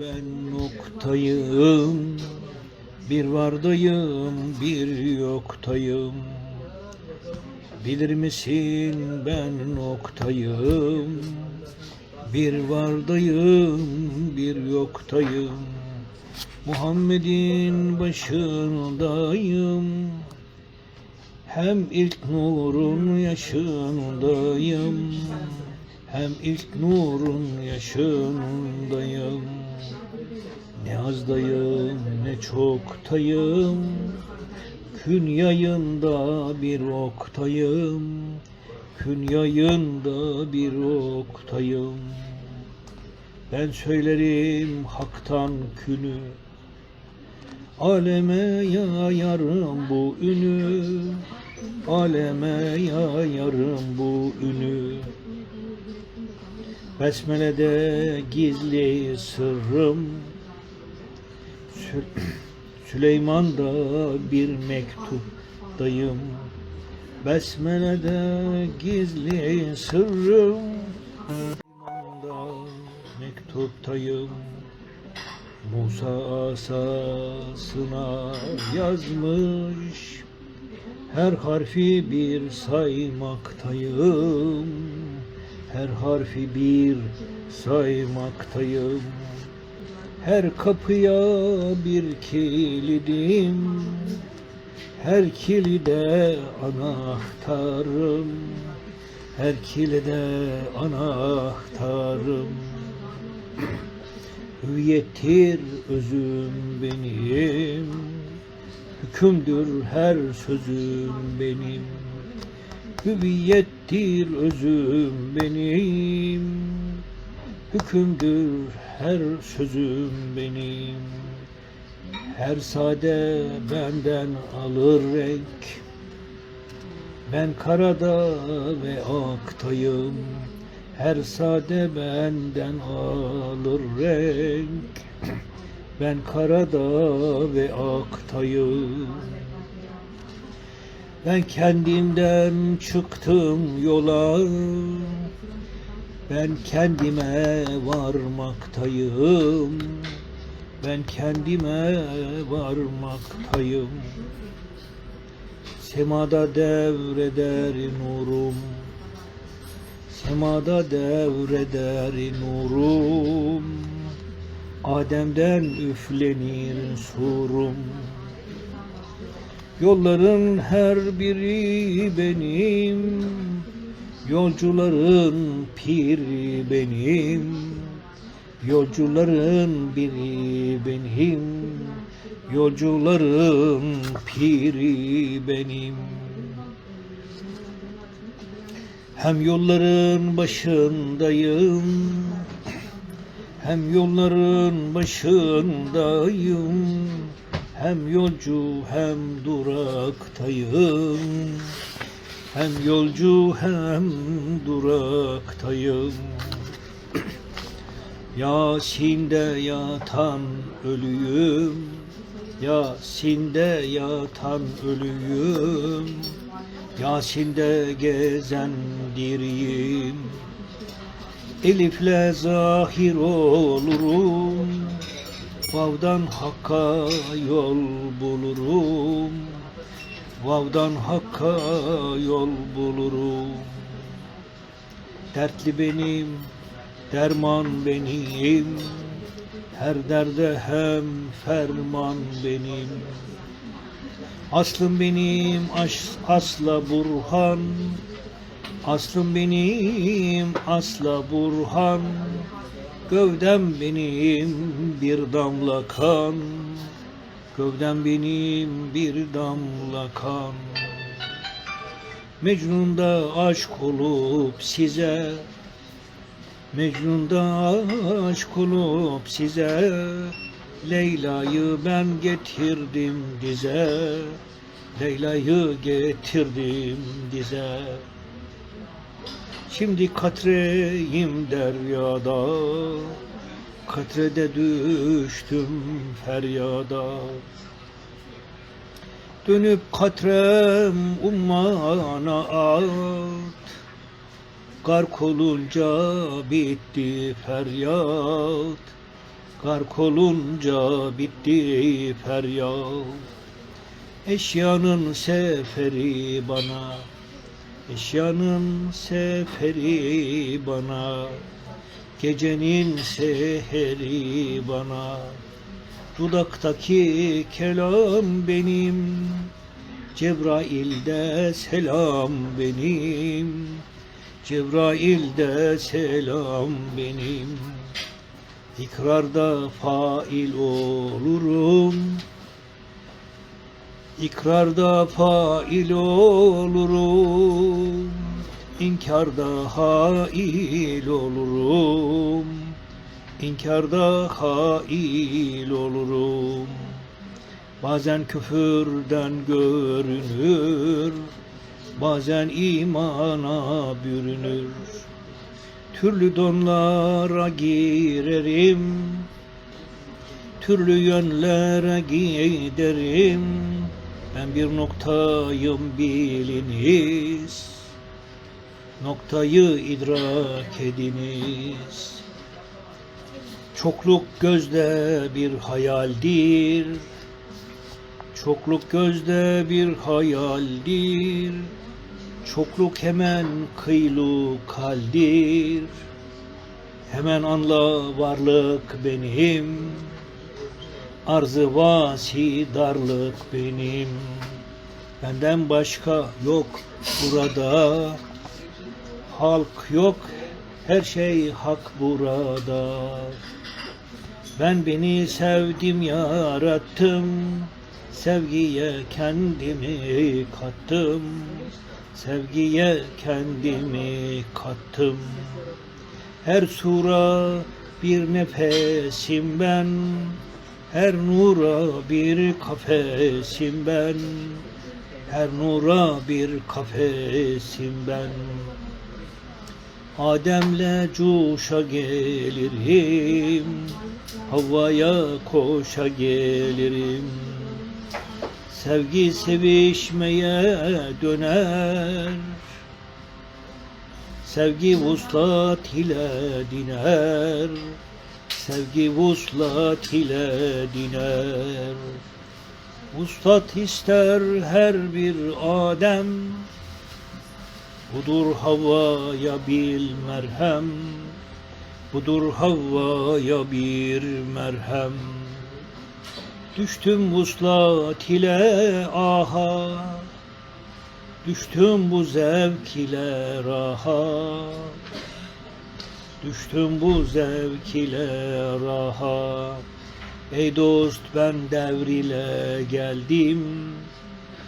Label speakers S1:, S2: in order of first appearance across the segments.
S1: Ben noktayım, bir vardayım, bir yoktayım. Bilir misin ben noktayım, bir vardayım, bir yoktayım. Muhammed'in başındayım, hem ilk nurun yaşındayım, hem ilk nurun yaşındayım. Ne azdayım ne çoktayım, Kün yayında bir oktayım, Kün yayında bir oktayım. Ben söylerim haktan künü, Aleme yayarım bu ünü, Aleme yayarım bu ünü. Besmele'de gizli sırrım, Sü- Süleyman'da bir mektuptayım. Besmele'de gizli sırrım, Süleyman'da mektuptayım. Musa asasına yazmış Her harfi bir saymaktayım Her harfi bir saymaktayım. Her kapıya bir kilidim. Her kilide anahtarım. Her kilide anahtarım. Hüviyettir özüm benim. Hükümdür her sözüm benim Hüviyettir özüm benim. Hükümdür her sözüm benim. Her sade benden alır renk. Ben karada ve aktayım. Her sade benden alır renk. Ben karada ve aktayım Ben kendimden çıktım yola. Ben kendime varmaktayım. Ben kendime varmaktayım. Semada devreder nurum. Semada devreder nurum. Adem'den üflenir surum Yolların her biri benim. Yolcuların piri benim. Yolcuların biri benim. Yolcuların piri benim. Hem yolların başındayım Hem yolların başındayım Hem yolcu hem duraktayım. Hem yolcu hem duraktayım. Yasin'de yatan ölüyüm. Yasin'de yatan ölüyüm. Yasin'de gezen diriyim. Elif'le zahir olurum Vav'dan hakka yol bulurum. Vav'dan hakka yol bulurum. Dertli benim, derman benim. Her derde hem ferman benim. Aslım benim aş, asla burhan. Aslım benim asla burhan Gövdem benim bir damla kan. Gövdem benim bir damla kan. Mecnun'da aşk olup size. Mecnun'da aşk olup size. Leyla'yı ben getirdim dize. Leyla'yı getirdim dize Şimdi katreyim deryada Katrede düştüm feryada. Dönüp katrem ummana at Gark olunca bitti feryat. Gark olunca bitti feryat. Eşyanın seferi bana Eşyanın seferi bana Gecenin seheri bana. Dudaktaki kelam benim Cebrail'de selam benim. Cebrail'de selam benim. İkrarda fail olurum İkrarda fail olurum İnkarda hail olurum İnkarda hail olurum. Bazen küfürden görünür Bazen imana bürünür. Türlü donlara girerim Türlü yönlere giderim Ben bir noktayım biliniz. Noktayı idrak ediniz. Çokluk gözde bir hayaldir. Çokluk gözde bir hayaldir. Çokluk hemen kıylu kaldir. Hemen anla varlık benim Arzı vasi darlık benim. Benden başka yok burada. Halk yok her şey hak burada. Ben beni sevdim yarattım. Sevgiye kendimi kattım. Sevgiye kendimi kattım. Her sura bir nefesim ben Her nura bir kafesim ben. Her nura bir kafesim ben. Adem'le cuşa gelirim Havvaya koşa gelirim. Sevgi sevişmeye döner Sevgi vuslat ile diner Sevgi vuslat ile diner. Vuslat ister her bir Adem. Budur Havva'ya bil merhem. Budur Havva'ya bir merhem. Düştüm vuslat ile aha. Düştüm bu zevk ile raha Düştüm bu zevk ile raha Ey dost ben devrile geldim.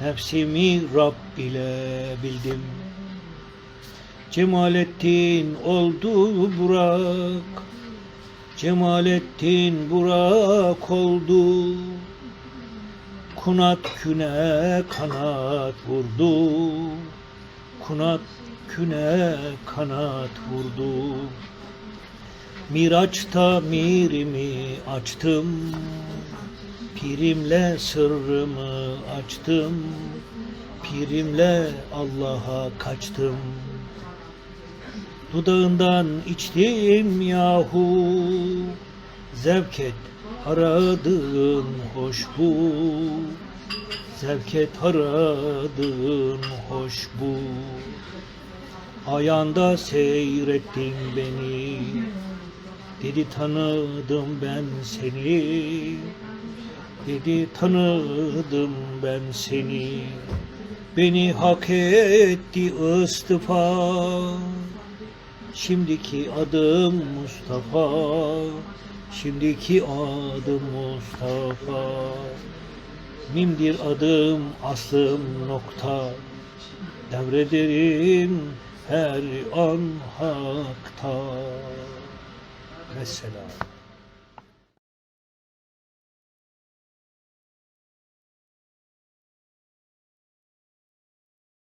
S1: Nefsimi Rab ile bildim. Cemalettin oldu Burak Cemalettin Burak oldu. Kunat küne kanat vurdu. Kunat küne kanat vurdu Miraçta mirimi açtım Pirimle sırrımı açtım Pirimle Allah'a kaçtım. Dudağından içtim yahu Zevk et aradığın hoş bu Zevk aradığın hoş bu Ayağında seyrettin beni Dedi tanıdım ben seni. Dedi tanıdım ben seni. Beni hak etti istifa Şimdiki adım Mustafa. Şimdiki adım Mustafa. Mimdir adım aslım nokta. Devrederim her an hakta Vesselam